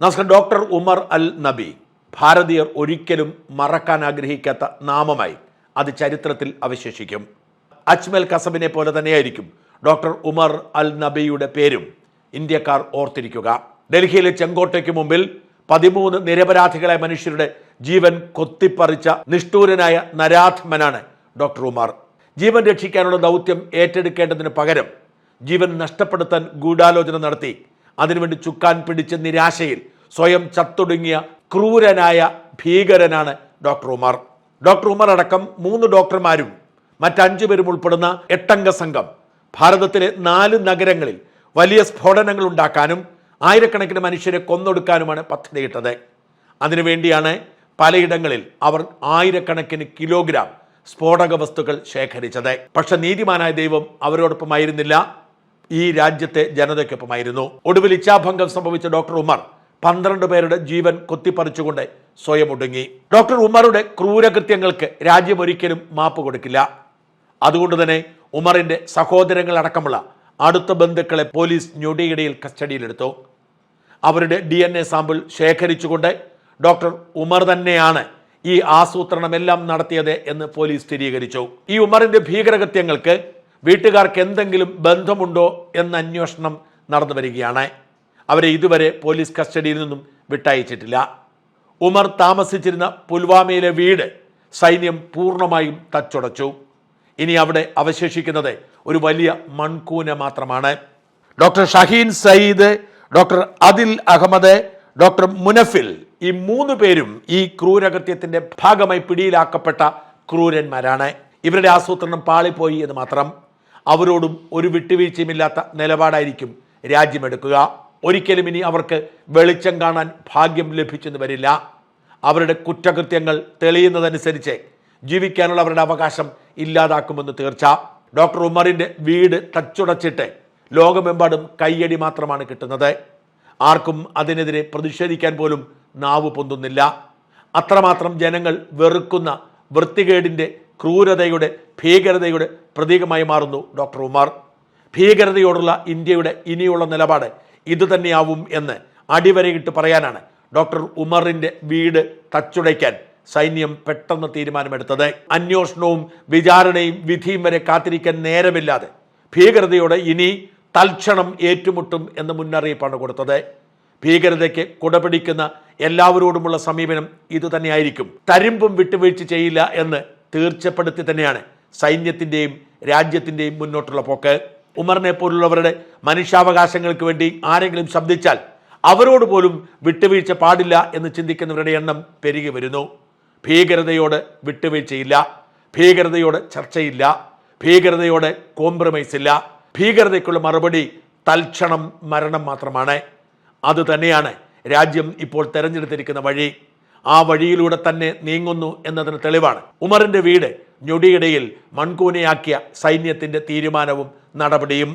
നമസ്കാരം ഡോക്ടർ ഉമർ അൽ നബി. ഭാരതീയർ ഒരിക്കലും മറക്കാൻ ആഗ്രഹിക്കാത്ത നാമമായി അത് ചരിത്രത്തിൽ അവശേഷിക്കും. അജ്മൽ കസബിനെ പോലെ തന്നെയായിരിക്കും ഡോക്ടർ ഉമർ അൽ നബിയുടെ പേരും. ഇന്ത്യക്കാർ ഓർത്തിരിക്കുക. ഡൽഹിയിലെ ചെങ്കോട്ടയ്ക്ക് മുമ്പിൽ പതിമൂന്ന് നിരപരാധികളായ മനുഷ്യരുടെ ജീവൻ കൊത്തിപ്പറിച്ച നിഷ്ഠൂരനായ നരാധമനാണ് ഡോക്ടർ ഉമർ. ജീവൻ രക്ഷിക്കാനുള്ള ദൗത്യം ഏറ്റെടുക്കേണ്ടതിന് പകരം ജീവൻ നഷ്ടപ്പെടുത്താൻ ഗൂഢാലോചന നടത്തി അതിനുവേണ്ടി ചുക്കാൻ പിടിച്ച നിരാശയിൽ സ്വയം ചത്തൊടുങ്ങിയ ക്രൂരനായ ഭീകരനാണ് ഡോക്ടർ ഉമർ. ഡോക്ടർ ഉമർ അടക്കം മൂന്ന് ഡോക്ടർമാരും മറ്റഞ്ചു പേരും ഉൾപ്പെടുന്ന എട്ടംഗ സംഘം ഭാരതത്തിലെ നാല് നഗരങ്ങളിൽ വലിയ സ്ഫോടനങ്ങൾ ഉണ്ടാക്കാനും ആയിരക്കണക്കിന് മനുഷ്യരെ കൊന്നൊടുക്കാനുമാണ് പദ്ധതിയിട്ടത് അതിനുവേണ്ടിയാണ് പലയിടങ്ങളിൽ അവർ ആയിരക്കണക്കിന് കിലോഗ്രാം സ്ഫോടക വസ്തുക്കൾ ശേഖരിച്ചത്. പക്ഷെ നീതിമാനായ ദൈവം അവരോടൊപ്പമായിരുന്നില്ല. ഈ രാജ്യത്തെ ജനതയ്ക്കൊപ്പമായിരുന്നു. ഒടുവിൽ ഇച്ഛാഭംഗം സംഭവിച്ച ഡോക്ടർ ഉമർ പന്ത്രണ്ട് പേരുടെ ജീവൻ കൊത്തിപ്പറിച്ചുകൊണ്ട് സ്വയം ഒടുങ്ങി. ഡോക്ടർ ഉമറുടെ ക്രൂരകൃത്യങ്ങൾക്ക് രാജ്യം ഒരിക്കലും മാപ്പ് കൊടുക്കില്ല. അതുകൊണ്ട് തന്നെ ഉമറിന്റെ സഹോദരങ്ങളടക്കമുള്ള അടുത്ത ബന്ധുക്കളെ പോലീസ് ഞൊടിയിടയിൽ കസ്റ്റഡിയിലെടുത്തു. അവരുടെ ഡി എൻ എ സാമ്പിൾ ശേഖരിച്ചുകൊണ്ട് ഡോക്ടർ ഉമർ തന്നെയാണ് ഈ ആസൂത്രണമെല്ലാം നടത്തിയത് എന്ന് പോലീസ് സ്ഥിരീകരിച്ചു. ഈ ഉമറിന്റെ ഭീകരകൃത്യങ്ങൾക്ക് വീട്ടുകാർക്ക് എന്തെങ്കിലും ബന്ധമുണ്ടോ എന്ന അന്വേഷണം നടന്നു വരികയാണ്. അവരെ ഇതുവരെ പോലീസ് കസ്റ്റഡിയിൽ നിന്നും വിട്ടയച്ചിട്ടില്ല. ഉമർ താമസിച്ചിരുന്ന പുൽവാമയിലെ വീട് സൈന്യം പൂർണമായും തച്ചുടച്ചു. ഇനി അവിടെ അവശേഷിക്കുന്നത് ഒരു വലിയ മൺകൂന മാത്രമാണ്. Doctor Shaheen Sayyid doctor Adil Ahmed doctor Munafil ഈ മൂന്ന് പേരും ഈ ക്രൂരകൃത്യത്തിന്റെ ഭാഗമായി പിടിയിലാക്കപ്പെട്ട ക്രൂരന്മാരാണ്. ഇവരുടെ ആസൂത്രണം പാളിപ്പോയി എന്ന് മാത്രം. അവരോടും ഒരു വിട്ടുവീഴ്ചയുമില്ലാത്ത നിലപാടായിരിക്കും രാജ്യമെടുക്കുക. ഒരിക്കലും ഇനി അവർക്ക് വെളിച്ചം കാണാൻ ഭാഗ്യം ലഭിച്ചെന്ന് വരില്ല. അവരുടെ കുറ്റകൃത്യങ്ങൾ തെളിയുന്നതനുസരിച്ച് ജീവിക്കാനുള്ള അവരുടെ അവകാശം ഇല്ലാതാക്കുമെന്ന് തീർച്ച. ഡോക്ടർ ഉമറിന്റെ വീട് തച്ചുടച്ചിട്ട് ലോകമെമ്പാടും കയ്യടി മാത്രമാണ് കിട്ടുന്നത്. ആർക്കും അതിനെതിരെ പ്രതിഷേധിക്കാൻ പോലും നാവ് പൊന്തുന്നില്ല. അത്രമാത്രം ജനങ്ങൾ വെറുക്കുന്ന വൃത്തികേടിന്റെ ക്രൂരതയുടെ ഭീകരതയുടെ പ്രതീകമായി മാറുന്നു ഡോക്ടർ ഉമാർ. ഭീകരതയോടുള്ള ഇന്ത്യയുടെ ഇനിയുള്ള നിലപാട് ഇതുതന്നെയാവും എന്ന് അടിവരയിട്ട് പറയാനാണ് ഡോക്ടർ ഉമറിന്റെ വീട് തച്ചുടയ്ക്കാൻ സൈന്യം പെട്ടെന്ന് തീരുമാനമെടുത്തത്. അന്വേഷണവും വിചാരണയും വിധിയും വരെ കാത്തിരിക്കാൻ നേരമില്ലാതെ ഭീകരതയോടെ ഇനി തൽക്ഷണം ഏറ്റുമുട്ടും എന്ന മുന്നറിയിപ്പാണ് കൊടുത്തത്. ഭീകരതയ്ക്ക് കുടപിടിക്കുന്ന എല്ലാവരോടുമുള്ള സമീപനം ഇതുതന്നെയായിരിക്കും. തരിമ്പും വിട്ടുവീഴ്ച ചെയ്യില്ല എന്ന് തീർച്ചപ്പെടുത്തി തന്നെയാണ് സൈന്യത്തിന്റെയും രാജ്യത്തിന്റെയും മുന്നോട്ടുള്ള പോക്ക്. ഉമറിനെ പോലുള്ളവരുടെ മനുഷ്യാവകാശങ്ങൾക്ക് വേണ്ടി ആരെങ്കിലും ശബ്ദിച്ചാൽ അവരോട് പോലും വിട്ടുവീഴ്ച പാടില്ല എന്ന് ചിന്തിക്കുന്നവരുടെ എണ്ണം പെരുകി വരുന്നു. ഭീകരതയോട് വിട്ടുവീഴ്ചയില്ല. ഭീകരതയോട് ചർച്ചയില്ല. ഭീകരതയോട് കോംപ്രമൈസ് ഇല്ല. ഭീകരതയ്ക്കുള്ള മറുപടി തൽക്ഷണം മരണം മാത്രമാണ്. അത് തന്നെയാണ് രാജ്യം ഇപ്പോൾ തെരഞ്ഞെടുത്തിരിക്കുന്ന വഴി. ആ വഴിയിലൂടെ തന്നെ നീങ്ങുന്നു എന്നതിന് തെളിവാണ്. ഉമറിന്റെ വീട് ഞൊടിയിടയിൽ മൺകൂനയാക്കിയ സൈന്യത്തിന്റെ തീരുമാനവും നടപടിയും